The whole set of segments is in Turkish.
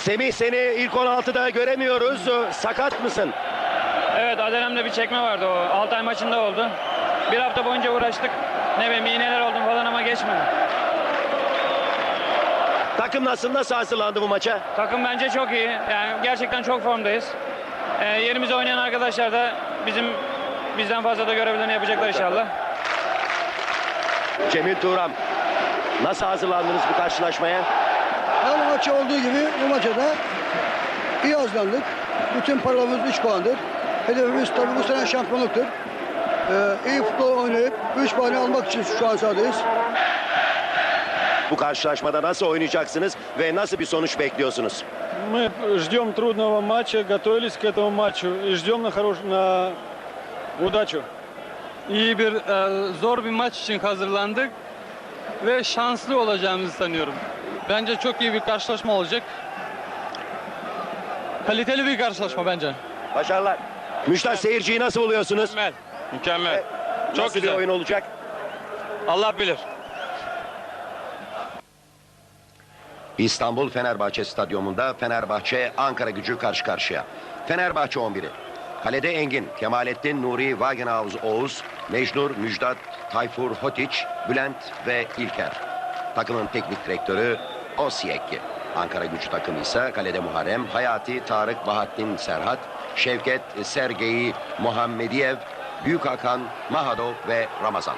Semih seni ilk 16'da göremiyoruz. Sakat mısın? Evet Adelem'de bir çekme vardı o. Altay maçında oldu. Bir hafta boyunca uğraştık. Ne bileyim iğneler oldum falan ama geçmedi. Takım nasıl nasıl hazırlandı bu maça? Takım bence çok iyi. Yani gerçekten çok formdayız. Ee, yerimize oynayan arkadaşlar da bizim bizden fazla da görevlerini yapacaklar inşallah. Cemil Turam. Nasıl hazırlandınız bu karşılaşmaya? Her maçı olduğu gibi bu maça da iyi hazırlandık. Bütün paralarımız 3 puandır. Hedefimiz tabii bu sene şampiyonluktur. Ee, iyi futbol oynayıp 3 puanı almak için şu an sahadayız. Bu karşılaşmada nasıl oynayacaksınız ve nasıl bir sonuç bekliyorsunuz? Мы ждем трудного матча, готовились к этому матчу и ждем на хорош на удачу. İyi bir, e, zor bir maç için hazırlandık ve şanslı olacağımızı sanıyorum. Bence çok iyi bir karşılaşma olacak. Kaliteli bir karşılaşma bence. Başarılar. Müştaş seyirciyi nasıl buluyorsunuz? Mükemmel. Mükemmel. Çok nasıl bir güzel. oyun olacak? Allah bilir. İstanbul Fenerbahçe Stadyumunda Fenerbahçe Ankara gücü karşı karşıya. Fenerbahçe 11'i. Kalede Engin, Kemalettin, Nuri, Wagenhaus, Oğuz, Mecnur, Müjdat, Tayfur, Hotiç, Bülent ve İlker. Takımın teknik direktörü Osiyekki. Ankara gücü takımı ise kalede Muharrem, Hayati, Tarık, Bahattin, Serhat, Şevket, Sergey, Muhammediyev, Büyük Hakan, Mahadov ve Ramazan.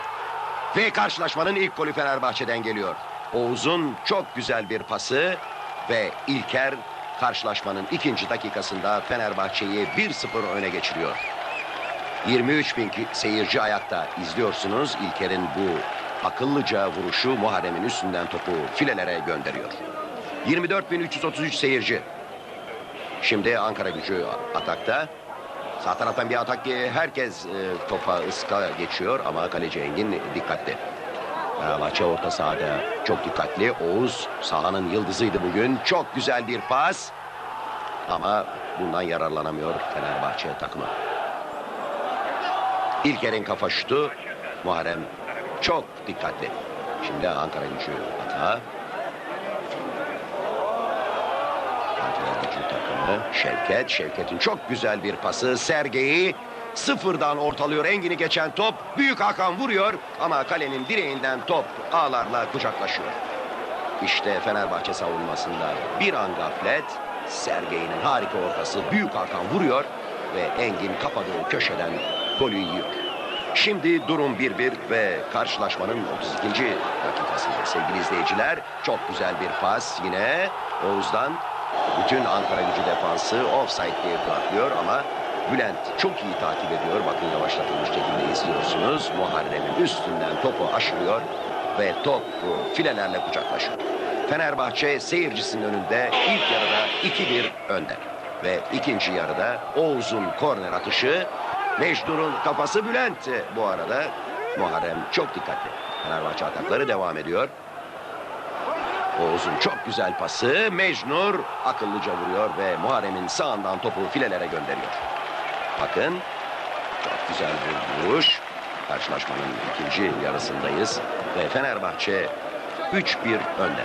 Ve karşılaşmanın ilk golü Fenerbahçe'den geliyor. Oğuz'un çok güzel bir pası ve İlker karşılaşmanın ikinci dakikasında Fenerbahçe'yi 1-0 öne geçiriyor. 23 bin seyirci ayakta izliyorsunuz. İlker'in bu akıllıca vuruşu Muharrem'in üstünden topu filelere gönderiyor. 24.333 seyirci. Şimdi Ankara gücü atakta. Sağ taraftan bir atak ki herkes e, topa ıska geçiyor ama kaleci Engin dikkatli. Fenerbahçe orta sahada çok dikkatli. Oğuz sahanın yıldızıydı bugün. Çok güzel bir pas. Ama bundan yararlanamıyor Fenerbahçe takımı. İlker'in kafa şutu. Muharrem çok dikkatli. Şimdi Ankara gücü atağı. Ankara gücü takımı Şevket. Şevket'in çok güzel bir pası. Sergeyi sıfırdan ortalıyor. Engin'i geçen top. Büyük Hakan vuruyor. Ama kalenin direğinden top ağlarla kucaklaşıyor. İşte Fenerbahçe savunmasında bir an gaflet. Sergey'in harika ortası. Büyük Hakan vuruyor. Ve Engin kapadığı köşeden golü yiyor. Şimdi durum 1-1 ve karşılaşmanın 32. dakikasında sevgili izleyiciler. Çok güzel bir pas yine Oğuz'dan. Bütün Ankara gücü defansı offside diye bırakıyor ama Bülent çok iyi takip ediyor. Bakın yavaşlatılmış şekilde izliyorsunuz. Muharrem'in üstünden topu aşırıyor ve top filelerle kucaklaşıyor. Fenerbahçe seyircisinin önünde ilk yarıda 2-1 önde. Ve ikinci yarıda Oğuz'un korner atışı Mecnun'un kafası Bülent bu arada. Muharrem çok dikkatli. Fenerbahçe atakları devam ediyor. Oğuz'un çok güzel pası. Mecnur akıllıca vuruyor ve Muharrem'in sağından topu filelere gönderiyor. Bakın çok güzel bir vuruş. Karşılaşmanın ikinci yarısındayız. Ve Fenerbahçe 3-1 önde.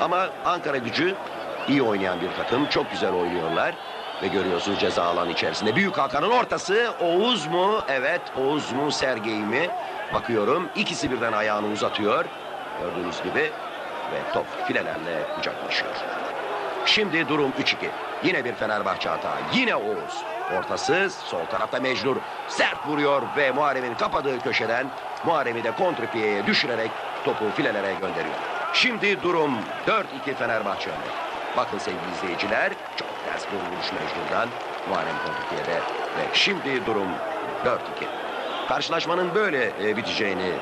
Ama Ankara gücü iyi oynayan bir takım. Çok güzel oynuyorlar. Ve görüyorsunuz ceza alanı içerisinde. Büyük Hakan'ın ortası. Oğuz mu? Evet Oğuz mu? Sergey mi? Bakıyorum. İkisi birden ayağını uzatıyor. Gördüğünüz gibi. Ve top filelerle kucaklaşıyor. Şimdi durum 3-2. Yine bir Fenerbahçe hata. Yine Oğuz. Ortası sol tarafta Mecnur sert vuruyor ve Muharrem'in kapadığı köşeden Muharrem'i de kontrpiyeye düşürerek topu filelere gönderiyor. Şimdi durum 4-2 Fenerbahçe önde. Bakın sevgili izleyiciler çok ters bir vuruş Mecnur'dan Muharrem kontrpiyede ve şimdi durum 4-2. Karşılaşmanın böyle e, biteceğini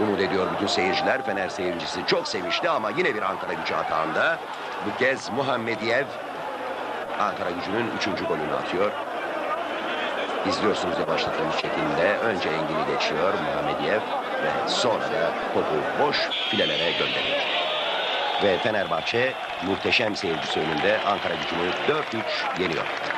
umut ediyor bütün seyirciler. Fener seyircisi çok sevinçli ama yine bir Ankara gücü hatağında. Bu kez Muhammediyev Ankara gücünün üçüncü golünü atıyor. İzliyorsunuz yavaşlatılmış şekilde. Önce Engin'i geçiyor Muhammediyev ve sonra da topu boş filelere gönderiyor. Ve Fenerbahçe muhteşem seyircisi önünde Ankara gücünü 4-3 yeniyor.